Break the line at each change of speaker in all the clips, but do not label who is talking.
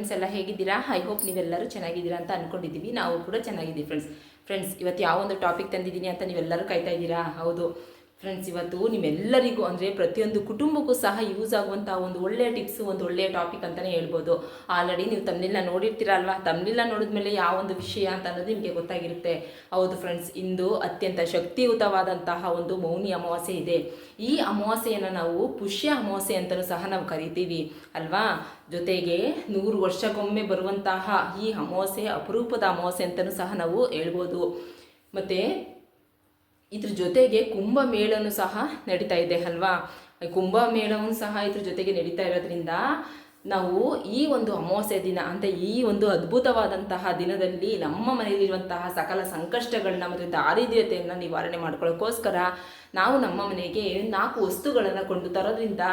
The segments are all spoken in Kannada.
ಫ್ರೆಂಡ್ಸ್ ಎಲ್ಲ ಹೇಗಿದ್ದೀರಾ? ಐ ಹೋಪ್ ನೀವೆಲ್ಲರೂ ಚೆನ್ನಾಗಿದ್ದೀರಾ ಅಂತ ಅಂದ್ಕೊಂಡಿದ್ದೀವಿ ನಾವು ಕೂಡ ಚೆನ್ನಾಗಿದ್ದೀವಿ ಫ್ರೆಂಡ್ಸ್ ಫ್ರೆಂಡ್ಸ್ ಇವತ್ತು ಯಾವ ಒಂದು ಟಾಪಿಕ್ ತಂದಿದ್ದೀನಿ ಅಂತ ನೀವೆಲ್ಲರೂ ಕಾಯ್ತಾ ಇದ್ದೀರಾ? ಹೌದು. ಫ್ರೆಂಡ್ಸ್ ಇವತ್ತು ನಿಮ್ಮೆಲ್ಲರಿಗೂ ಅಂದರೆ ಪ್ರತಿಯೊಂದು ಕುಟುಂಬಕ್ಕೂ ಸಹ ಯೂಸ್ ಆಗುವಂಥ ಒಂದು ಒಳ್ಳೆಯ ಟಿಪ್ಸು ಒಂದು ಒಳ್ಳೆಯ ಟಾಪಿಕ್ ಅಂತಲೇ ಹೇಳ್ಬೋದು. ಆಲ್ರೆಡಿ ನೀವು ತಮ್ಮನೆಲ್ಲ ನೋಡಿರ್ತೀರ ಅಲ್ವಾ? ತಮ್ಮನೆಲ್ಲ ನೋಡಿದ್ಮೇಲೆ ಯಾವ ಒಂದು ವಿಷಯ ಅಂತ ಅನ್ನೋದು ನಿಮಗೆ ಗೊತ್ತಾಗಿರುತ್ತೆ. ಹೌದು ಫ್ರೆಂಡ್ಸ್ ಇಂದು ಅತ್ಯಂತ ಶಕ್ತಿಯುತವಾದಂತಹ ಒಂದು ಮೌನಿ ಅಮಾವಾಸ್ಯೆ ಇದೆ. ಈ ಅಮಾವಾಸ್ಯೆಯನ್ನು ನಾವು ಪುಷ್ಯ ಅಮಾವಾಸ್ಯೆ ಅಂತಲೂ ಸಹ ನಾವು ಕರಿತೀವಿ. ಅಲ್ವಾ? ಜೊತೆಗೆ ನೂರು ವರ್ಷಕ್ಕೊಮ್ಮೆ ಬರುವಂತಹ ಈ ಅಮಾವಾಸ್ಯೆ, ಅಪರೂಪದ ಅಮಾವಾಸ್ಯೆ ಅಂತಲೂ ಸಹ ನಾವು ಹೇಳ್ಬೋದು. ಮತ್ತು ಇದ್ರ ಜೊತೆಗೆ ಕುಂಭಮೇಳನೂ ಸಹ ನಡೀತಾ ಇದೆ ಅಲ್ವಾ? ಕುಂಭಮೇಳವೂ ಸಹ ಇದ್ರ ಜೊತೆಗೆ ನಡೀತಾ ಇರೋದ್ರಿಂದ ನಾವು ಈ ಒಂದು ಅಮಾವಾಸ್ಯೆ ದಿನ ಅಂತ ಈ ಒಂದು ಅದ್ಭುತವಾದಂತಹ ದಿನದಲ್ಲಿ ನಮ್ಮ ಮನೆಯಲ್ಲಿರುವಂತಹ ಸಕಲ ಸಂಕಷ್ಟಗಳನ್ನ ಮತ್ತು ದಾರಿದ್ರ್ಯತೆಯನ್ನು ನಿವಾರಣೆ ಮಾಡ್ಕೊಳ್ಳೋಕ್ಕೋಸ್ಕರ ನಾವು ನಮ್ಮ ಮನೆಗೆ ನಾಲ್ಕು ವಸ್ತುಗಳನ್ನು ಕೊಂಡು ತರೋದ್ರಿಂದ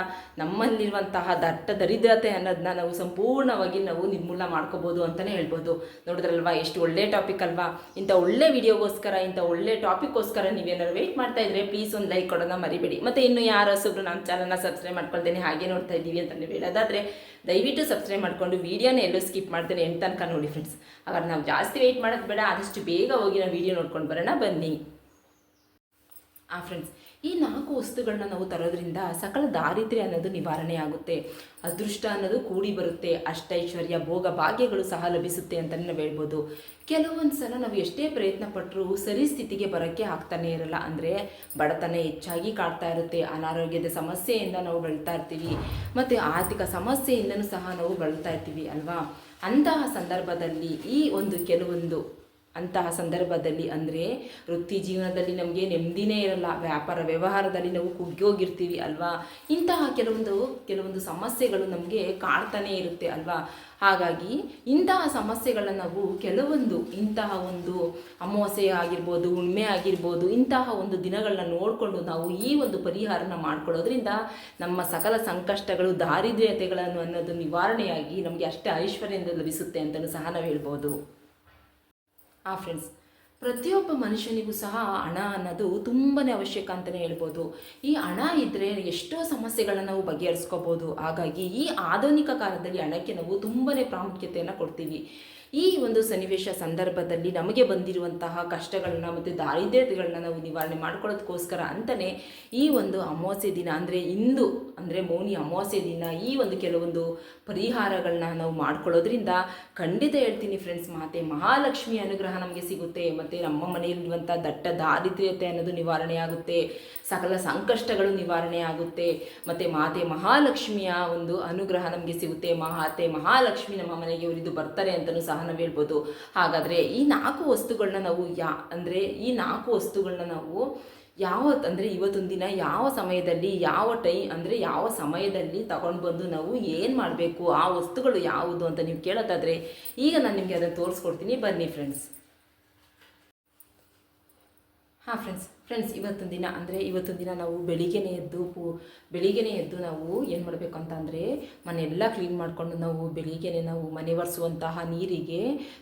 ನಮ್ಮಲ್ಲಿರುವಂತಹ ದಟ್ಟ ದರಿದ್ರತೆ ಅನ್ನೋದನ್ನ ನಾವು ಸಂಪೂರ್ಣವಾಗಿ ನಾವು ನಿರ್ಮೂಲ ಮಾಡ್ಕೋಬೋದು ಅಂತಲೇ ಹೇಳ್ಬೋದು. ನೋಡಿದ್ರಲ್ವಾ, ಎಷ್ಟು ಒಳ್ಳೆ ಟಾಪಿಕ್ ಅಲ್ವಾ? ಇಂಥ ಒಳ್ಳೆ ವಿಡಿಯೋಗೋಸ್ಕರ ಇಂಥ ಒಳ್ಳೆ ಟಾಪಿಕ್ಗೋಸ್ಕರ ನೀವೇನಾದ್ರು ವೇಟ್ ಮಾಡ್ತಾ ಇದ್ರೆ ಪ್ಲೀಸ್ ಒಂದು ಲೈಕ್ ಕೊಡೋಣ ಮರಿಬೇಡಿ. ಮತ್ತು ಇನ್ನು ಯಾರು ಹೊಸಬ್ರು ನಮ್ಮ ಚಾನಲ್ನ ಸಬ್ಸ್ಕ್ರೈಬ್ ಮಾಡ್ಕೊಳ್ತೇನೆ ಹಾಗೆ ನೋಡ್ತಾ ಇದ್ದೀವಿ ಅಂತ ನೀವು ಹೇಳೋದಾದರೆ, ದಯವಿಟ್ಟು ಸಬ್ಸ್ಕ್ರೈಬ್ ಮಾಡಿಕೊಂಡು ವೀಡಿಯೋನ ಎಲ್ಲೂ ಸ್ಕಿಪ್ ಮಾಡ್ತೇನೆ ಎಂತ ತನಕ ನೋಡಿ ಫ್ರೆಂಡ್ಸ್ ಹಾಗಾದ್ರೆ ನಾವು ಜಾಸ್ತಿ ವೆಯ್ಟ್ ಮಾಡೋದು ಬೇಡ, ಆದಷ್ಟು ಬೇಗ ಹೋಗಿ ನಾವು ವೀಡಿಯೋ ನೋಡ್ಕೊಂಡು ಬರೋಣ. ಬನ್ನಿ. ಆ ಫ್ರೆಂಡ್ಸ್ ಈ ನಾಲ್ಕು ವಸ್ತುಗಳನ್ನ ನಾವು ತರೋದ್ರಿಂದ ಸಕಲ ದಾರಿದ್ರ್ಯ ಅನ್ನೋದು ನಿವಾರಣೆ ಆಗುತ್ತೆ. ಅದೃಷ್ಟ ಅನ್ನೋದು ಕೂಡಿ ಬರುತ್ತೆ. ಅಷ್ಟೈಶ್ವರ್ಯ, ಭೋಗ ಭಾಗ್ಯಗಳು ಸಹ ಲಭಿಸುತ್ತೆ ಅಂತಲೇ ನಾವು ಹೇಳ್ಬೋದು. ಕೆಲವೊಂದು ಸಲ ನಾವು ಎಷ್ಟೇ ಪ್ರಯತ್ನ ಪಟ್ಟರೂ ಸರಿ ಸ್ಥಿತಿಗೆ ಬರೋಕ್ಕೆ ಆಗ್ತಾನೇ ಇರಲ್ಲ. ಅಂದರೆ ಬಡತನ ಹೆಚ್ಚಾಗಿ ಕಾಡ್ತಾ ಇರುತ್ತೆ. ಅನಾರೋಗ್ಯದ ಸಮಸ್ಯೆಯಿಂದ ನಾವು ಬೆಳ್ತಾ ಇರ್ತೀವಿ. ಮತ್ತು ಆರ್ಥಿಕ ಸಮಸ್ಯೆಯಿಂದನೂ ಸಹ ನಾವು ಬಳಲ್ತಾ ಇರ್ತೀವಿ ಅಲ್ವಾ? ಅಂತಹ ಸಂದರ್ಭದಲ್ಲಿ ಈ ಒಂದು ಕೆಲವೊಂದು ಅಂತಹ ಸಂದರ್ಭದಲ್ಲಿ ಅಂದರೆ ವೃತ್ತಿ ಜೀವನದಲ್ಲಿ ನಮಗೆ ನೆಮ್ಮದಿನೇ ಇರಲ್ಲ, ವ್ಯಾಪಾರ ವ್ಯವಹಾರದಲ್ಲಿ ನಾವು ಕುಗ್ಗೋಗಿರ್ತೀವಿ ಅಲ್ವಾ? ಇಂತಹ ಕೆಲವೊಂದು ಕೆಲವೊಂದು ಸಮಸ್ಯೆಗಳು ನಮಗೆ ಕಾಡ್ತಾನೇ ಇರುತ್ತೆ ಅಲ್ವಾ? ಹಾಗಾಗಿ ಇಂತಹ ಸಮಸ್ಯೆಗಳನ್ನ ನಾವು ಕೆಲವೊಂದು, ಇಂತಹ ಒಂದು ಅಮಾವಾಸ್ಯೆ ಆಗಿರ್ಬೋದು ಉಣ್ಮೆ ಆಗಿರ್ಬೋದು, ಇಂತಹ ಒಂದು ದಿನಗಳನ್ನ ನೋಡಿಕೊಂಡು ನಾವು ಈ ಒಂದು ಪರಿಹಾರನ ಮಾಡ್ಕೊಳ್ಳೋದ್ರಿಂದ ನಮ್ಮ ಸಕಲ ಸಂಕಷ್ಟಗಳು ದಾರಿದ್ರ್ಯತೆಗಳನ್ನು ಅನ್ನೋದು ನಿವಾರಣೆಯಾಗಿ ನಮಗೆ ಅಷ್ಟೇ ಐಶ್ವರ್ಯದಿಂದ ಲಭಿಸುತ್ತೆ ಅಂತಲೂ ಸಹ ನಾವು ಹೇಳ್ಬೋದು. ಆ ಫ್ರೆಂಡ್ಸ್ ಪ್ರತಿಯೊಬ್ಬ ಮನುಷ್ಯನಿಗೂ ಸಹ ಹಣ ಅನ್ನೋದು ತುಂಬಾ ಅವಶ್ಯಕ ಅಂತಲೇ ಹೇಳ್ಬೋದು. ಈ ಹಣ ಇದ್ದರೆ ಎಷ್ಟೋ ಸಮಸ್ಯೆಗಳನ್ನು ನಾವು ಬಗೆಹರಿಸ್ಕೋಬೋದು. ಹಾಗಾಗಿ ಈ ಆಧುನಿಕ ಕಾಲದಲ್ಲಿ ಹಣಕ್ಕೆ ನಾವು ತುಂಬಾ ಪ್ರಾಮುಖ್ಯತೆಯನ್ನು ಕೊಡ್ತೀವಿ. ಈ ಒಂದು ಸನ್ನಿವೇಶ ಸಂದರ್ಭದಲ್ಲಿ ನಮಗೆ ಬಂದಿರುವಂತಹ ಕಷ್ಟಗಳನ್ನ ಮತ್ತು ದಾರಿದ್ರ್ಯತೆಗಳನ್ನ ನಾವು ನಿವಾರಣೆ ಮಾಡ್ಕೊಳ್ಳೋದಕ್ಕೋಸ್ಕರ ಅಂತಲೇ ಈ ಒಂದು ಅಮಾವಾಸ್ಯೆ ದಿನ ಅಂದರೆ ಇಂದು, ಅಂದರೆ ಮೌನಿ ಅಮಾವಾಸ್ಯೆ ದಿನ ಈ ಒಂದು ಕೆಲವೊಂದು ಪರಿಹಾರಗಳನ್ನ ನಾವು ಮಾಡ್ಕೊಳ್ಳೋದ್ರಿಂದ ಖಂಡಿತ ಹೇಳ್ತೀನಿ ಫ್ರೆಂಡ್ಸ್ ಮಾತೆ, ಮಹಾಲಕ್ಷ್ಮಿ ಅನುಗ್ರಹ ನಮಗೆ ಸಿಗುತ್ತೆ. ಮತ್ತು ನಮ್ಮ ಮನೆಯಲ್ಲಿರುವಂಥ ದಟ್ಟ ದಾರಿದ್ರ್ಯತೆ ಅನ್ನೋದು ನಿವಾರಣೆ ಆಗುತ್ತೆ. ಸಕಲ ಸಂಕಷ್ಟಗಳು ನಿವಾರಣೆ ಆಗುತ್ತೆ. ಮತ್ತು ಮಾತೆ, ಮಹಾಲಕ್ಷ್ಮಿಯ ಒಂದು ಅನುಗ್ರಹ ನಮಗೆ ಸಿಗುತ್ತೆ. ಮಾತೆ, ಮಹಾಲಕ್ಷ್ಮಿ ನಮ್ಮ ಮನೆಗೆ ಉರಿದು ಬರ್ತಾರೆ ಅಂತಲೂ ಸಹ ನಾವು ಹೇಳ್ಬೋದು. ಹಾಗಾದರೆ ಈ ನಾಲ್ಕು ವಸ್ತುಗಳನ್ನ ನಾವು ಯಾ, ಅಂದರೆ ಈ ನಾಲ್ಕು ವಸ್ತುಗಳನ್ನ ನಾವು ಯಾವ, ಅಂದರೆ ಇವತ್ತೊಂದು ದಿನ ಯಾವ ಸಮಯದಲ್ಲಿ, ಯಾವ ಟೈ, ಅಂದರೆ ಯಾವ ಸಮಯದಲ್ಲಿ ತಗೊಂಡು ಬಂದು ನಾವು ಏನು ಮಾಡಬೇಕು, ಆ ವಸ್ತುಗಳು ಯಾವುದು ಅಂತ ನೀವು ಕೇಳೋದಾದರೆ ಈಗ ನಾನು ನಿಮಗೆ ಅದನ್ನು ತೋರಿಸ್ಕೊಡ್ತೀನಿ. ಬನ್ನಿ ಫ್ರೆಂಡ್ಸ್ ಹಾಂ ಫ್ರೆಂಡ್ಸ್ ಫ್ರೆಂಡ್ಸ್ ಇವತ್ತಿನ ದಿನ ಅಂದರೆ ಇವತ್ತಿನ ದಿನ ನಾವು ಬೆಳಿಗ್ಗೆನೇ ಎದ್ದು ಪೂ, ಬೆಳಿಗ್ಗೆನೇ ಎದ್ದು ನಾವು ಏನು ಮಾಡಬೇಕು ಅಂತ ಅಂದರೆ ಮನೆಯೆಲ್ಲ ಕ್ಲೀನ್ ಮಾಡಿಕೊಂಡು ನಾವು ಬೆಳಿಗ್ಗೆನೇ ನಾವು ಮನೆ ಒರೆಸುವಂತಹ ನೀರಿಗೆ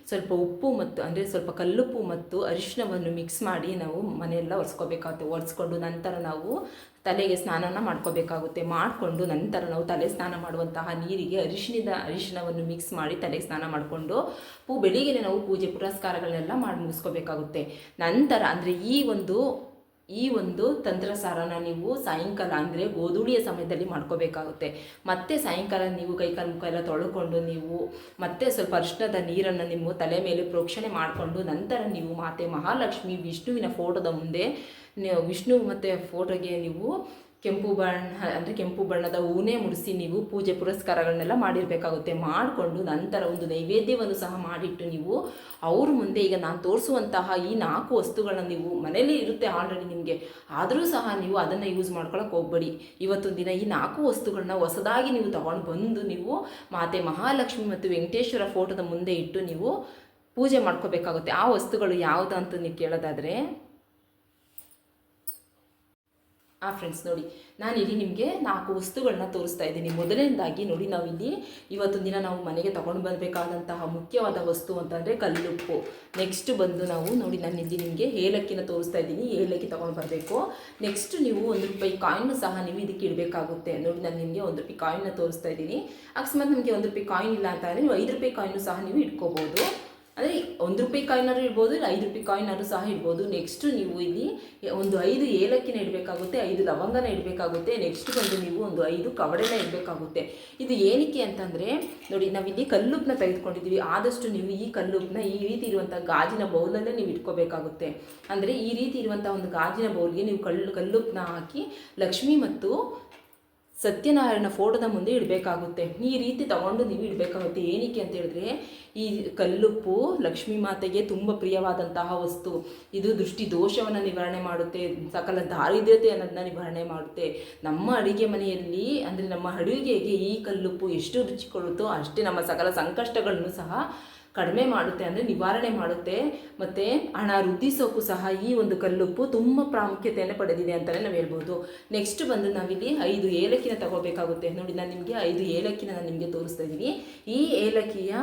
ಸ್ವಲ್ಪ ಉಪ್ಪು ಮತ್ತು ಅಂದರೆ ಸ್ವಲ್ಪ ಕಲ್ಲುಪ್ಪು ಮತ್ತು ಅರಿಶಿಣವನ್ನು ಮಿಕ್ಸ್ ಮಾಡಿ ನಾವು ಮನೆಯೆಲ್ಲ ಒರೆಸ್ಕೋಬೇಕಾಗುತ್ತೆ. ಒರೆಸ್ಕೊಂಡು ನಂತರ ನಾವು ತಲೆಗೆ ಸ್ನಾನನ ಮಾಡ್ಕೋಬೇಕಾಗುತ್ತೆ. ಮಾಡಿಕೊಂಡು ನಂತರ ನಾವು ತಲೆ ಸ್ನಾನ ಮಾಡುವಂತಹ ನೀರಿಗೆ ಅರಿಶಿನದ ಅರಿಶಿಣವನ್ನು ಮಿಕ್ಸ್ ಮಾಡಿ ತಲೆಗೆ ಸ್ನಾನ ಮಾಡಿಕೊಂಡು ಪೂ ಬೆಳಿಗ್ಗೆ ನಾವು ಪೂಜೆ ಪುರಸ್ಕಾರಗಳನ್ನೆಲ್ಲ ಮಾಡಿ ಮುಗಿಸ್ಕೋಬೇಕಾಗುತ್ತೆ. ನಂತರ ಅಂದರೆ ಈ ಒಂದು ಈ ಒಂದು ತಂತ್ರಸಾರನ ನೀವು ಸಾಯಂಕಾಲ ಅಂದರೆ ಗೋಧೂಳಿಯ ಸಮಯದಲ್ಲಿ ಮಾಡ್ಕೋಬೇಕಾಗುತ್ತೆ. ಮತ್ತೆ ಸಾಯಂಕಾಲ ನೀವು ಕೈಕಾಲು ಮುಖ ಎಲ್ಲ ತೊಳ್ಕೊಂಡು ನೀವು ಮತ್ತೆ ಸ್ವಲ್ಪ ಅರ್ಶನದ ನೀರನ್ನು ನಿಮ್ಮ ತಲೆ ಮೇಲೆ ಪ್ರೋಕ್ಷಣೆ ಮಾಡಿಕೊಂಡು ನಂತರ ನೀವು ಮಾತೆ ಮಹಾಲಕ್ಷ್ಮಿ ವಿಷ್ಣುವಿನ ಫೋಟೋದ ಮುಂದೆ ವಿಷ್ಣು ಮತ್ತು ಫೋಟೋಗೆ ನೀವು ಕೆಂಪು ಬಣ್ಣ, ಅಂದರೆ ಕೆಂಪು ಬಣ್ಣದ ಹೂನೇ ಮುಡಿಸಿ ನೀವು ಪೂಜೆ ಪುರಸ್ಕಾರಗಳನ್ನೆಲ್ಲ ಮಾಡಿರಬೇಕಾಗುತ್ತೆ. ಮಾಡಿಕೊಂಡು ನಂತರ ಒಂದು ನೈವೇದ್ಯವನ್ನು ಸಹ ಮಾಡಿಟ್ಟು ನೀವು ಅವ್ರ ಮುಂದೆ ಈಗ ನಾನು ತೋರಿಸುವಂತಹ ಈ ನಾಲ್ಕು ವಸ್ತುಗಳನ್ನ ನೀವು ಮನೇಲಿ ಇರುತ್ತೆ ಆಲ್ರೆಡಿ ನಿಮಗೆ. ಆದರೂ ಸಹ ನೀವು ಅದನ್ನು ಯೂಸ್ ಮಾಡ್ಕೊಳಕ್ಕೆ ಹೋಗ್ಬೇಡಿ. ಇವತ್ತೊಂದು ದಿನ ಈ ನಾಲ್ಕು ವಸ್ತುಗಳನ್ನ ಹೊಸದಾಗಿ ನೀವು ತಗೊಂಡು ಬಂದು ನೀವು ಮಾತೆ ಮಹಾಲಕ್ಷ್ಮಿ ಮತ್ತು ವೆಂಕಟೇಶ್ವರ ಫೋಟೋದ ಮುಂದೆ ಇಟ್ಟು ನೀವು ಪೂಜೆ ಮಾಡ್ಕೋಬೇಕಾಗುತ್ತೆ. ಆ ವಸ್ತುಗಳು ಯಾವುದು ಅಂತ ನೀವು ಕೇಳೋದಾದರೆ ಆ ಫ್ರೆಂಡ್ಸ್ ನೋಡಿ. ನಾನಿಲ್ಲಿ ನಿಮಗೆ ನಾಲ್ಕು ವಸ್ತುಗಳನ್ನ ತೋರಿಸ್ತಾ ಇದ್ದೀನಿ. ಮೊದಲನೇದಾಗಿ ನೋಡಿ, ನಾವಿಲ್ಲಿ ಇವತ್ತು ದಿನ ನಾವು ಮನೆಗೆ ತಗೊಂಡು ಬರಬೇಕಾದಂತಹ ಮುಖ್ಯವಾದ ವಸ್ತು ಅಂತಂದರೆ ಕಲ್ಲುಪ್ಪು. ನೆಕ್ಸ್ಟ್ ಬಂದು ನಾವು ನೋಡಿ, ನಾನು ಇಲ್ಲಿ ನಿಮಗೆ ಏಲಕ್ಕಿನ ತೋರಿಸ್ತಾ ಇದ್ದೀನಿ. ಏಲಕ್ಕಿ ತೊಗೊಂಡು ಬರಬೇಕು. ನೆಕ್ಸ್ಟ್ ನೀವು ಒಂದು ರೂಪಾಯಿ ಕಾಯಿನ್ ಸಹ ನೀವು ಇದಕ್ಕೆ ಇಡಬೇಕಾಗುತ್ತೆ. ನೋಡಿ, ನಾನು ನಿಮಗೆ ಒಂದು ರೂಪಾಯಿ ಕಾಯಿನ್ನ ತೋರಿಸ್ತಾ ಇದ್ದೀನಿ. ಅಕಸ್ಮಾತ್ ನಿಮಗೆ ಒಂದು ರೂಪಾಯಿ ಕಾಯಿನ್ ಇಲ್ಲ ಅಂತ ಅಂದರೆ ನೀವು ಐದು ರೂಪಾಯಿ ಕಾಯಿನ್ನು ಸಹ ನೀವು ಇಟ್ಕೋಬೋದು. ಅಂದರೆ ಒಂದು ರೂಪಾಯಿ ಕಾಯಿನಾರು ಇರ್ಬೋದು, ಇಲ್ಲ ಐದು ರೂಪಾಯಿ ಕಾಯಿನಾರು ಸಹ ಇಡ್ಬೋದು ನೆಕ್ಸ್ಟ್ ನೀವು ಇಲ್ಲಿ ಒಂದು ಐದು ಏಲಕ್ಕಿನ ಇಡಬೇಕಾಗುತ್ತೆ ಐದು ಲವಂಗನ ಇಡಬೇಕಾಗುತ್ತೆ ನೆಕ್ಸ್ಟ್ ಬಂದು ನೀವು ಒಂದು ಐದು ಕವಡೆನ ಇಡಬೇಕಾಗುತ್ತೆ. ಇದು ಏನಕ್ಕೆ ಅಂತಂದರೆ, ನೋಡಿ ನಾವಿಲ್ಲಿ ಕಲ್ಲುಪ್ನ ತೆಗೆದುಕೊಂಡಿದ್ದೀವಿ. ಆದಷ್ಟು ನೀವು ಈ ಕಲ್ಲುಪ್ನ ಈ ರೀತಿ ಇರುವಂಥ ಗಾಜಿನ ಬೌಲಲ್ಲೇ ನೀವು ಇಟ್ಕೋಬೇಕಾಗುತ್ತೆ. ಅಂದರೆ ಈ ರೀತಿ ಇರುವಂಥ ಒಂದು ಗಾಜಿನ ಬೌಲ್ಗೆ ನೀವು ಕಲ್ಲು ಕಲ್ಲುಪ್ಪನ್ನ ಹಾಕಿ ಲಕ್ಷ್ಮಿ ಮತ್ತು ಸತ್ಯನಾರಾಯಣ ಫೋಟೋದ ಮುಂದೆ ಇಡಬೇಕಾಗುತ್ತೆ. ಈ ರೀತಿ ತಗೊಂಡು ನೀವು ಇಡಬೇಕಾಗುತ್ತೆ. ಏನಕ್ಕೆ ಅಂತ ಹೇಳಿದ್ರೆ, ಈ ಕಲ್ಲುಪ್ಪು ಲಕ್ಷ್ಮೀ ಮಾತೆಗೆ ತುಂಬ ಪ್ರಿಯವಾದಂತಹ ವಸ್ತು. ಇದು ದೃಷ್ಟಿ ದೋಷವನ್ನು ನಿವಾರಣೆ ಮಾಡುತ್ತೆ, ಸಕಲ ದಾರಿದ್ರ್ಯತೆ ಅನ್ನೋದನ್ನ ನಿವಾರಣೆ ಮಾಡುತ್ತೆ. ನಮ್ಮ ಅಡುಗೆ ಮನೆಯಲ್ಲಿ, ಅಂದರೆ ನಮ್ಮ ಅಡುಗೆಗೆ ಈ ಕಲ್ಲುಪ್ಪು ಎಷ್ಟು ರುಚಿ ಕೊಡುತ್ತೋ ಅಷ್ಟೇ ನಮ್ಮ ಸಕಲ ಸಂಕಷ್ಟಗಳನ್ನು ಸಹ ಕಡಿಮೆ ಮಾಡುತ್ತೆ ಅಂದರೆ ನಿವಾರಣೆ ಮಾಡುತ್ತೆ. ಮತ್ತು ಹಣ ವೃದ್ಧಿಸೋಕ್ಕೂ ಸಹ ಈ ಒಂದು ಕಲ್ಲುಪ್ಪು ತುಂಬ ಪ್ರಾಮುಖ್ಯತೆಯನ್ನು ಪಡೆದಿದೆ ಅಂತಲೇ ನಾವು ಹೇಳ್ಬೋದು. ನೆಕ್ಸ್ಟ್ ಬಂದು ನಾವಿಲ್ಲಿ ಐದು ಏಲಕ್ಕಿನ ತಗೋಬೇಕಾಗುತ್ತೆ. ನೋಡಿ, ನಾನು ನಿಮಗೆ ಐದು ಏಲಕ್ಕಿನ ನಾನು ನಿಮಗೆ ತೋರಿಸ್ತಾ ಇದ್ದೀನಿ. ಈ ಏಲಕ್ಕಿಯ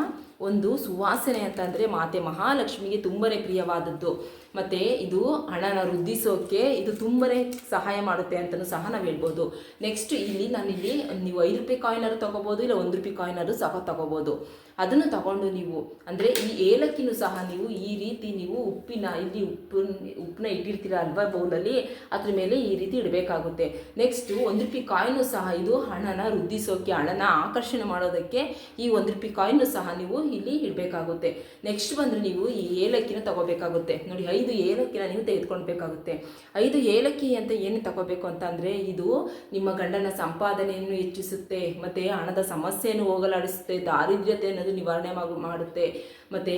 ಒಂದು ಸುವಾಸನೆ ಅಂತಂದರೆ ಮಾತೆ ಮಹಾಲಕ್ಷ್ಮಿಗೆ ತುಂಬನೇ ಪ್ರಿಯವಾದದ್ದು. ಮತ್ತು ಇದು ಹಣನ ವೃದ್ಧಿಸೋಕ್ಕೆ ಇದು ತುಂಬಾ ಸಹಾಯ ಮಾಡುತ್ತೆ ಅಂತಲೂ ಸಹ ನಾವು ಹೇಳ್ಬೋದು. ನೆಕ್ಸ್ಟ್ ಇಲ್ಲಿ ನಾನಿಲ್ಲಿ ನೀವು ಐದು ರೂಪಾಯಿ ಕಾಯಿನಾರು ತೊಗೋಬೋದು, ಇಲ್ಲ ಒಂದು ರೂಪಾಯಿ ಕಾಯಿನಾರು ಸಹ ತಗೋಬೋದು. ಅದನ್ನು ತಗೊಂಡು ನೀವು, ಅಂದರೆ ಈ ಏಲಕ್ಕಿನೂ ಸಹ ನೀವು ಈ ರೀತಿ ನೀವು ಉಪ್ಪಿನ, ಇಲ್ಲಿ ಉಪ್ಪು, ಉಪ್ಪನ್ನ ಇಟ್ಟಿರ್ತೀರ ಅಲ್ವಾ ಬೌಲಲ್ಲಿ, ಅದ್ರ ಮೇಲೆ ಈ ರೀತಿ ಇಡಬೇಕಾಗುತ್ತೆ. ನೆಕ್ಸ್ಟು ಒಂದು ರೂಪಾಯಿ ಕಾಯಿನೂ ಸಹ ಇದು ಹಣನ ವೃದ್ಧಿಸೋಕ್ಕೆ ಹಣನ ಆಕರ್ಷಣೆ ಮಾಡೋದಕ್ಕೆ ಈ ಒಂದು ರೂಪಾಯಿ ಕಾಯಿನೂ ಸಹ ನೀವು ಇಲ್ಲಿ ಇಡಬೇಕಾಗುತ್ತೆ. ನೆಕ್ಸ್ಟ್ ಬಂದರೆ ನೀವು ಈ ಏಲಕ್ಕಿನ ತಗೋಬೇಕಾಗುತ್ತೆ. ನೋಡಿ, ಐದು ಏಲಕ್ಕಿನ ನೀವು ತೆಗೆದುಕೊಳ್ಬೇಕಾಗುತ್ತೆ. ಐದು ಏಲಕ್ಕಿ ಅಂತ ಏನು ತಗೋಬೇಕು ಅಂತಂದರೆ ಇದು ನಿಮ್ಮ ಗಂಡನ ಸಂಪಾದನೆಯನ್ನು ಹೆಚ್ಚಿಸುತ್ತೆ, ಮತ್ತು ಹಣದ ಸಮಸ್ಯೆಯನ್ನು ಹೋಗಲಾಡಿಸುತ್ತೆ, ದಾರಿದ್ರ್ಯತೆ ಅನ್ನೋದು ನಿವಾರಣೆ ಮಾಡುತ್ತೆ. ಮತ್ತು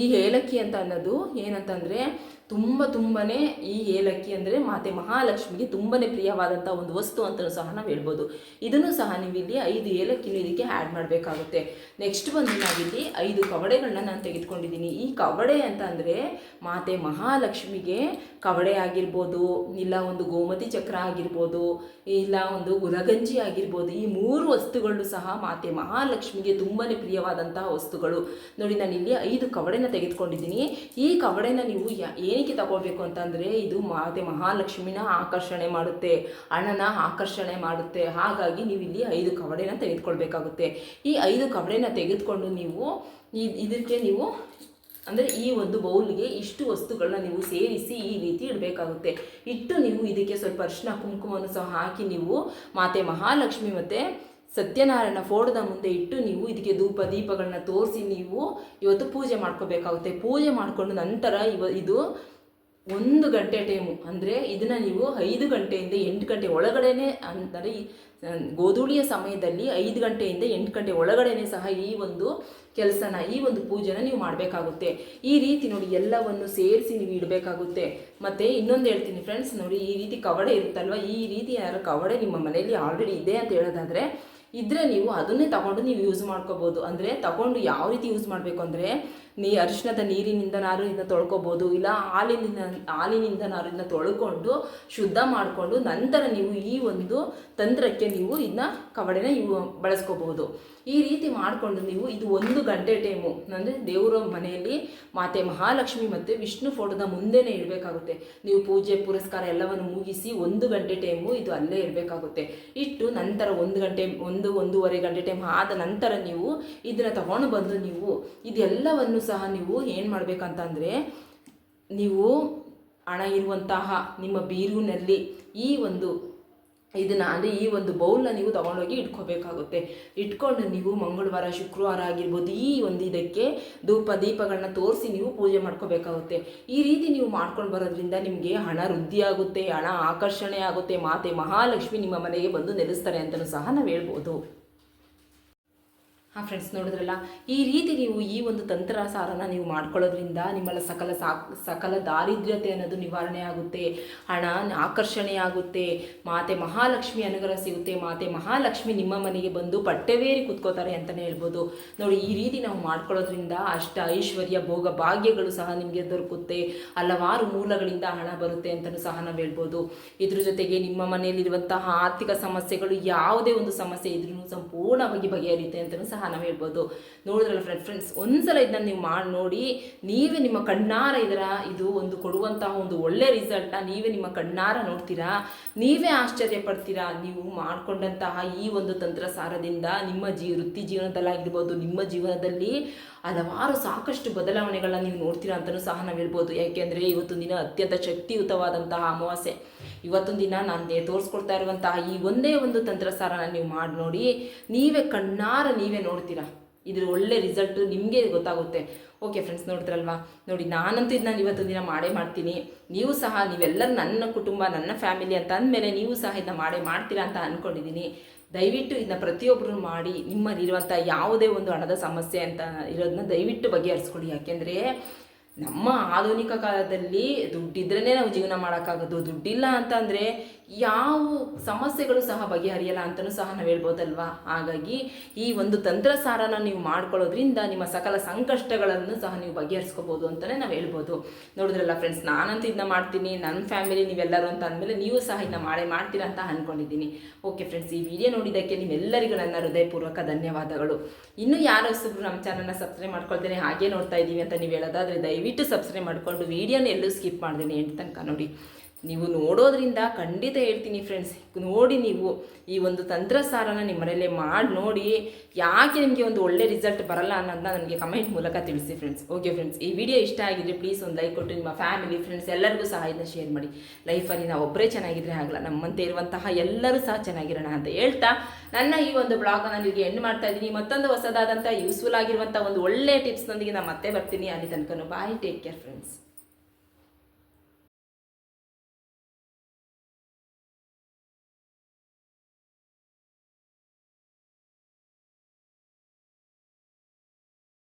ಈ ಏಲಕ್ಕಿ ಅಂತ ಅನ್ನೋದು ಏನಂತಂದರೆ ತುಂಬ ತುಂಬಾ ಈ ಏಲಕ್ಕಿ ಅಂದರೆ ಮಾತೆ ಮಹಾಲಕ್ಷ್ಮಿಗೆ ತುಂಬಾ ಪ್ರಿಯವಾದಂಥ ಒಂದು ವಸ್ತು ಅಂತಲೂ ಸಹ ನಾವು ಹೇಳ್ಬೋದು. ಇದನ್ನು ಸಹ ನೀವು ಇಲ್ಲಿ ಐದು ಏಲಕ್ಕಿನ ಇದಕ್ಕೆ ಆ್ಯಡ್ ಮಾಡಬೇಕಾಗುತ್ತೆ. ನೆಕ್ಸ್ಟ್ ಬಂದು ನಾವಿಲ್ಲಿ ಐದು ಕವಡೆಗಳನ್ನ ನಾನು ತೆಗೆದುಕೊಂಡಿದ್ದೀನಿ. ಈ ಕವಡೆ ಅಂತ ಅಂದರೆ ಮಾತೆ ಮಹಾಲಕ್ಷ್ಮಿಗೆ ಕವಡೆ ಆಗಿರ್ಬೋದು, ಇಲ್ಲ ಒಂದು ಗೋಮತಿ ಚಕ್ರ ಆಗಿರ್ಬೋದು, ಇಲ್ಲ ಒಂದು ಗುಲಗಂಜಿ ಆಗಿರ್ಬೋದು, ಈ ಮೂರು ವಸ್ತುಗಳು ಸಹ ಮಾತೆ ಮಹಾಲಕ್ಷ್ಮಿಗೆ ತುಂಬಾ ಪ್ರಿಯವಾದಂತಹ ವಸ್ತುಗಳು. ನೋಡಿ, ನಾನು ಇಲ್ಲಿ ಐದು ಕವಡೆನ ತೆಗೆದುಕೊಂಡಿದ್ದೀನಿ. ಈ ಕವಡೆನ ನೀವು ಏನಕ್ಕೆ ತಗೋಬೇಕು ಅಂತಂದರೆ ಇದು ಮಾತೆ ಮಹಾಲಕ್ಷ್ಮಿನ ಆಕರ್ಷಣೆ ಮಾಡುತ್ತೆ ಹಣನ ಆಕರ್ಷಣೆ ಮಾಡುತ್ತೆ. ಹಾಗಾಗಿ ನೀವು ಇಲ್ಲಿ ಐದು ಕವಡೆನ ತೆಗೆದುಕೊಳ್ಬೇಕಾಗುತ್ತೆ. ಈ ಐದು ಕವಡೆನ ತೆಗೆದುಕೊಂಡು ನೀವು ಇದಕ್ಕೆ ನೀವು ಅಂದರೆ ಈ ಒಂದು ಬೌಲ್ಗೆ ಇಷ್ಟು ವಸ್ತುಗಳನ್ನ ನೀವು ಸೇರಿಸಿ ಈ ರೀತಿ ಇಡಬೇಕಾಗುತ್ತೆ. ಇಟ್ಟು ನೀವು ಇದಕ್ಕೆ ಸ್ವಲ್ಪ ಅರಿಶಿನ ಕುಂಕುಮವನ್ನು ಸಹ ಹಾಕಿ ನೀವು ಮಾತೆ ಮಹಾಲಕ್ಷ್ಮಿ ಮತ್ತು ಸತ್ಯನಾರಾಯಣ ಫೋಟೋದ ಮುಂದೆ ಇಟ್ಟು ನೀವು ಇದಕ್ಕೆ ಧೂಪ, ದೀಪಗಳನ್ನ ತೋರಿಸಿ ನೀವು ಇವತ್ತು ಪೂಜೆ ಮಾಡ್ಕೋಬೇಕಾಗುತ್ತೆ. ಪೂಜೆ ಮಾಡಿಕೊಂಡು ನಂತರ ಇವ ಇದು ಒಂದು ಗಂಟೆ ಟೈಮು ಅಂದರೆ ಇದನ್ನು ನೀವು ಐದು ಗಂಟೆಯಿಂದ ಎಂಟು ಗಂಟೆ ಒಳಗಡೆನೆ ಅಂದರೆ ಗೋಧೂಳಿಯ ಸಮಯದಲ್ಲಿ ಐದು ಗಂಟೆಯಿಂದ ಎಂಟು ಗಂಟೆ ಒಳಗಡೆನೆ ಸಹ ಈ ಒಂದು ಕೆಲಸನ, ಈ ಒಂದು ಪೂಜೆನ ನೀವು ಮಾಡಬೇಕಾಗುತ್ತೆ. ಈ ರೀತಿ ನೋಡಿ ಎಲ್ಲವನ್ನು ಸೇರಿಸಿ ನೀವು ಇಡಬೇಕಾಗುತ್ತೆ. ಮತ್ತು ಇನ್ನೊಂದು ಹೇಳ್ತೀನಿ ಫ್ರೆಂಡ್ಸ್ ನೋಡಿ ಈ ರೀತಿ ಕವಡೆ ಇರುತ್ತಲ್ವ? ಈ ರೀತಿ ಯಾರು ಕವಡೆ ನಿಮ್ಮ ಮನೆಯಲ್ಲಿ ಆಲ್ರೆಡಿ ಇದೆ ಅಂತ ಹೇಳೋದಾದರೆ ಇದ್ದರೆ ನೀವು ಅದನ್ನೇ ತಗೊಂಡು ನೀವು ಯೂಸ್ ಮಾಡ್ಕೋಬೋದು. ಅಂದರೆ ತಗೊಂಡು ಯಾವ ರೀತಿ ಯೂಸ್ ಮಾಡಬೇಕು ಅಂದರೆ ನೀ ಅರಿಶಿನದ ನೀರಿನಿಂದ ನಾರು ಇದನ್ನ ತೊಳ್ಕೊಬೋದು, ಇಲ್ಲ ಹಾಲಿನಿಂದ ಹಾಲಿನಿಂದ ನಾರು ಇದನ್ನ ತೊಳ್ಕೊಂಡು ಶುದ್ಧ ಮಾಡಿಕೊಂಡು ನಂತರ ನೀವು ಈ ಒಂದು ತಂತ್ರಕ್ಕೆ ನೀವು ಇದನ್ನ ಕವಡೆನ ಇವು ಬಳಸ್ಕೋಬಹುದು ಈ ರೀತಿ ಮಾಡಿಕೊಂಡು ನೀವು ಇದು ಒಂದು ಗಂಟೆ ಟೈಮು, ಅಂದರೆ ದೇವರ ಮನೆಯಲ್ಲಿ ಮಾತೆ ಮಹಾಲಕ್ಷ್ಮಿ ಮತ್ತು ವಿಷ್ಣು ಫೋಟೋದ ಮುಂದೆನೇ ಇರಬೇಕಾಗುತ್ತೆ. ನೀವು ಪೂಜೆ, ಪುರಸ್ಕಾರ ಎಲ್ಲವನ್ನು ಮುಗಿಸಿ ಒಂದು ಗಂಟೆ ಟೈಮು ಇದು ಅಲ್ಲೇ ಇರಬೇಕಾಗುತ್ತೆ. ಇಟ್ಟು ನಂತರ ಒಂದು ಗಂಟೆ, ಒಂದು, ಒಂದೂವರೆ ಗಂಟೆ ಟೈಮ್ ಆದ ನಂತರ ನೀವು ಇದನ್ನು ತಗೊಂಡು ಬಂದು ನೀವು ಇದೆಲ್ಲವನ್ನು ಸಹ ನೀವು ಏನು ಮಾಡಬೇಕಂತಂದರೆ, ನೀವು ಹಣ ಇರುವಂತಹ ನಿಮ್ಮ ಬೀರುವಿನಲ್ಲಿ ಈ ಒಂದು ಇದನ್ನು, ಅಂದರೆ ಈ ಒಂದು ಬೌಲ್ನ ನೀವು ತಗೊಂಡೋಗಿ ಇಟ್ಕೋಬೇಕಾಗುತ್ತೆ. ಇಟ್ಕೊಂಡು ನೀವು ಮಂಗಳವಾರ, ಶುಕ್ರವಾರ ಆಗಿರ್ಬೋದು ಈ ಒಂದು ಇದಕ್ಕೆ ಧೂಪ, ದೀಪಗಳನ್ನ ತೋರಿಸಿ ನೀವು ಪೂಜೆ ಮಾಡ್ಕೋಬೇಕಾಗುತ್ತೆ. ಈ ರೀತಿ ನೀವು ಮಾಡ್ಕೊಂಡು ಬರೋದ್ರಿಂದ ನಿಮಗೆ ಹಣ ವೃದ್ಧಿ ಆಗುತ್ತೆ ಹಣ ಆಕರ್ಷಣೆ ಆಗುತ್ತೆ, ಮಾತೆ ಮಹಾಲಕ್ಷ್ಮಿ ನಿಮ್ಮ ಮನೆಗೆ ಬಂದು ನೆಲೆಸ್ತಾರೆ ಅಂತಲೂ ಸಹ ನಾವು ಹೇಳ್ಬೋದು. ಹಾಂ ಫ್ರೆಂಡ್ಸ್ ನೋಡಿದ್ರಲ್ಲ, ಈ ರೀತಿ ನೀವು ಈ ಒಂದು ತಂತ್ರ ಸಾರನ ನೀವು ಮಾಡ್ಕೊಳ್ಳೋದ್ರಿಂದ ನಿಮ್ಮಲ್ಲ ಸಕಲ ಸಾಕ್ ಸಕಲ ದಾರಿದ್ರ್ಯತೆ ಅನ್ನೋದು ನಿವಾರಣೆ ಆಗುತ್ತೆ, ಹಣ ಆಕರ್ಷಣೆ ಆಗುತ್ತೆ, ಮಾತೆ ಮಹಾಲಕ್ಷ್ಮಿ ಅನುಗ್ರಹ ಸಿಗುತ್ತೆ, ಮಾತೆ ಮಹಾಲಕ್ಷ್ಮಿ ನಿಮ್ಮ ಮನೆಗೆ ಬಂದು ಪಟ್ಟೆವೇರಿ ಕುತ್ಕೋತಾರೆ ಅಂತಲೇ ಹೇಳ್ಬೋದು. ನೋಡಿ, ಈ ರೀತಿ ನಾವು ಮಾಡ್ಕೊಳ್ಳೋದ್ರಿಂದ ಅಷ್ಟ ಐಶ್ವರ್ಯ, ಭೋಗ ಭಾಗ್ಯಗಳು ಸಹ ನಿಮಗೆ ದೊರಕುತ್ತೆ, ಹಲವಾರು ಮೂಲಗಳಿಂದ ಹಣ ಬರುತ್ತೆ ಅಂತಲೂ ಸಹ ನಾವು ಹೇಳ್ಬೋದು. ಇದ್ರ ಜೊತೆಗೆ ನಿಮ್ಮ ಮನೆಯಲ್ಲಿರುವಂತಹ ಆರ್ಥಿಕ ಸಮಸ್ಯೆಗಳು ಯಾವುದೇ ಒಂದು ಸಮಸ್ಯೆ ಇದ್ರೂ ಸಂಪೂರ್ಣವಾಗಿ ಬಗೆಹರಿಯುತ್ತೆ ಅಂತಲೂ ಸಹ ನಾವು ಹೇಳ್ಬೋದು ನೋಡಿದ್ರಲ್ಲ ಫ್ರೆಂಡ್ ಫ್ರೆಂಡ್ಸ್ ಒಂದ್ಸಲ ಇದನ್ನ ನೀವು ಮಾಡಿ, ನೋಡಿ, ನೀವೇ ನಿಮ್ಮ ಕಣ್ಣಾರ ಇದರ, ಇದು ಒಂದು ಕೊಡುವಂತಹ ಒಂದು ಒಳ್ಳೆ ರಿಸಲ್ಟ್ನ ನೀವೇ ನಿಮ್ಮ ಕಣ್ಣಾರ ನೋಡ್ತೀರಾ? ನೀವೇ ಆಶ್ಚರ್ಯ ಪಡ್ತೀರಾ? ನೀವು ಮಾಡಿಕೊಂಡಂತಹ ಈ ಒಂದು ತಂತ್ರಸಾರದಿಂದ ನಿಮ್ಮ ಜೀ, ವೃತ್ತಿ ಜೀವನದಲ್ಲಾಗಿರ್ಬೋದು ನಿಮ್ಮ ಜೀವನದಲ್ಲಿ ಹಲವಾರು ಸಾಕಷ್ಟು ಬದಲಾವಣೆಗಳನ್ನ ನೀವು ನೋಡ್ತೀರಾ ಅಂತಲೂ ಸಹ ನಾವು ಹೇಳ್ಬೋದು ಯಾಕೆಂದರೆ ಇವತ್ತು ದಿನ ಅತ್ಯಂತ ಶಕ್ತಿಯುತವಾದಂತಹ ಅಮಾವಾಸ್ಯೆ. ಇವತ್ತೊಂದು ದಿನ ನಾನು ತೋರಿಸ್ಕೊಡ್ತಾ ಇರುವಂತಹ ಈ ಒಂದೇ ಒಂದು ತಂತ್ರಸಾರನ ನೀವು ಮಾಡಿ ನೋಡಿ, ನೀವೇ ಕಣ್ಣಾರ ನೀವೇ ನೋಡ್ತೀರಾ? ಇದ್ರ ಒಳ್ಳೆ ರಿಸಲ್ಟು ನಿಮಗೆ ಗೊತ್ತಾಗುತ್ತೆ. ಓಕೆ ಫ್ರೆಂಡ್ಸ್ ನೋಡಿದ್ರಲ್ವಾ? ನೋಡಿ, ನಾನಂತೂ ಇದನ್ನ ಇವತ್ತು ದಿನ ಮಾಡೇ ಮಾಡ್ತೀನಿ. ನೀವು ಸಹ, ನೀವೆಲ್ಲರೂ ನನ್ನ ಕುಟುಂಬ, ನನ್ನ ಫ್ಯಾಮಿಲಿ ಅಂತ ಅಂದಮೇಲೆ ನೀವು ಸಹ ಇದನ್ನ ಮಾಡೇ ಮಾಡ್ತೀರಾ ಅಂತ ಅಂದ್ಕೊಂಡಿದ್ದೀನಿ ದಯವಿಟ್ಟು ಇದನ್ನ ಪ್ರತಿಯೊಬ್ಬರು ಮಾಡಿ ನಿಮ್ಮಲ್ಲಿರುವಂಥ ಯಾವುದೇ ಒಂದು ಹಣದ ಸಮಸ್ಯೆ ಅಂತ ಇರೋದನ್ನ ದಯವಿಟ್ಟು ಬಗೆಹರಿಸ್ಕೊಳ್ಳಿ ಯಾಕೆಂದರೆ ನಮ್ಮ ಆಧುನಿಕ ಕಾಲದಲ್ಲಿ ದುಡ್ಡಿದ್ರೇ ನಾವು ಜೀವನ ಮಾಡೋಕ್ಕಾಗೋದು. ದುಡ್ಡಿಲ್ಲ ಅಂತಂದರೆ ಯಾವ ಸಮಸ್ಯೆಗಳು ಸಹ ಬಗೆಹರಿಯಲ್ಲ ಅಂತಲೂ ಸಹ ನಾವು ಹೇಳ್ಬೋದಲ್ವಾ? ಹಾಗಾಗಿ ಈ ಒಂದು ತಂತ್ರಸಾರನ ನೀವು ಮಾಡ್ಕೊಳ್ಳೋದ್ರಿಂದ ನಿಮ್ಮ ಸಕಲ ಸಂಕಷ್ಟಗಳನ್ನು ಸಹ ನೀವು ಬಗೆಹರಿಸ್ಕೋಬೋದು ಅಂತಲೇ ನಾವು ಹೇಳ್ಬೋದು. ನೋಡಿದ್ರಲ್ಲ ಫ್ರೆಂಡ್ಸ್ ನಾನಂತೂ ಇದನ್ನ ಮಾಡ್ತೀನಿ ನನ್ನ ಫ್ಯಾಮಿಲಿ ನೀವೆಲ್ಲರೂ ಅಂತ ಅಂದಮೇಲೆ ನೀವು ಸಹ ಇದನ್ನ ಮಾಡೇ ಮಾಡ್ತೀರಾ ಅಂತ ಅಂದ್ಕೊಂಡಿದ್ದೀನಿ ಓಕೆ ಫ್ರೆಂಡ್ಸ್ ಈ ವಿಡಿಯೋ ನೋಡಿದ್ದಕ್ಕೆ ನಿಮ್ಮೆಲ್ಲರಿಗೂ ನನ್ನ ಹೃದಯಪೂರ್ವಕ ಧನ್ಯವಾದಗಳು. ಇನ್ನೂ ಯಾರು ಹೊಸಬ್ರು ನಮ್ಮ ಚಾನಲ್ನ ಸಬ್ಸ್ಕ್ರೈಬ್ ಮಾಡ್ಕೊಳ್ತೇನೆ ಹಾಗೆ ನೋಡ್ತಾ ಇದ್ದೀವಿ ಅಂತ ನೀವು ಹೇಳೋದಾದರೆ ದಯವಿಟ್ಟು ಸಬ್ಸ್ಕ್ರೈಬ್ ಮಾಡಿಕೊಂಡು ವಿಡಿಯೋನ ಎಲ್ಲೂ ಸ್ಕಿಪ್ ಮಾಡ್ದೇನೆ ಎಂಟು ತನಕ ನೋಡಿ. ನೀವು ನೋಡೋದ್ರಿಂದ ಖಂಡಿತ ಹೇಳ್ತೀನಿ ಫ್ರೆಂಡ್ಸ್ ನೋಡಿ ನೀವು ಈ ಒಂದು ತಂತ್ರಸಾರನ ನಿಮ್ಮ ಮನೆಯಲ್ಲೇ ಮಾಡಿ ನೋಡಿ ಯಾಕೆ ನಿಮಗೆ ಒಂದು ಒಳ್ಳೆ ರಿಸಲ್ಟ್ ಬರಲ್ಲ ಅನ್ನೋದನ್ನ ನನಗೆ ಕಮೆಂಟ್ ಮೂಲಕ ತಿಳಿಸಿ ಫ್ರೆಂಡ್ಸ್ ಓಕೆ ಫ್ರೆಂಡ್ಸ್ ಈ ವಿಡಿಯೋ ಇಷ್ಟ ಆಗಿದ್ರೆ ಪ್ಲೀಸ್ ಒಂದು ಲೈಕ್ ಕೊಟ್ಟು ನಿಮ್ಮ ಫ್ಯಾಮಿಲಿ ಫ್ರೆಂಡ್ಸ್ ಎಲ್ಲರಿಗೂ ಸಹ ಇದನ್ನ ಶೇರ್ ಮಾಡಿ. ಲೈಫಲ್ಲಿ ನಾವು ಒಬ್ಬರೇ ಚೆನ್ನಾಗಿದ್ರೆ ಆಗಲ್ಲ, ನಮ್ಮಂತೆ ಇರುವಂತಹ ಎಲ್ಲರೂ ಸಹ ಚೆನ್ನಾಗಿರೋಣ ಅಂತ ಹೇಳ್ತಾ ನನ್ನ ಈ ಒಂದು ಬ್ಲಾಗ್ ನಾನು ನಿಮಗೆ ಎಂಡ್ ಮಾಡ್ತಾ ಇದ್ದೀನಿ. ಮತ್ತೊಂದು ಹೊಸದಾದಂಥ ಯೂಸ್ಫುಲ್ ಆಗಿರುವಂಥ ಒಂದು ಒಳ್ಳೆ ಟಿಪ್ಸ್ನೊಂದಿಗೆ ನಾನು ಮತ್ತೆ ಬರ್ತೀನಿ. ಅಲ್ಲಿ ತನಕ ಬಾಯ್ ಟೇಕ್ ಕೇರ್ ಫ್ರೆಂಡ್ಸ್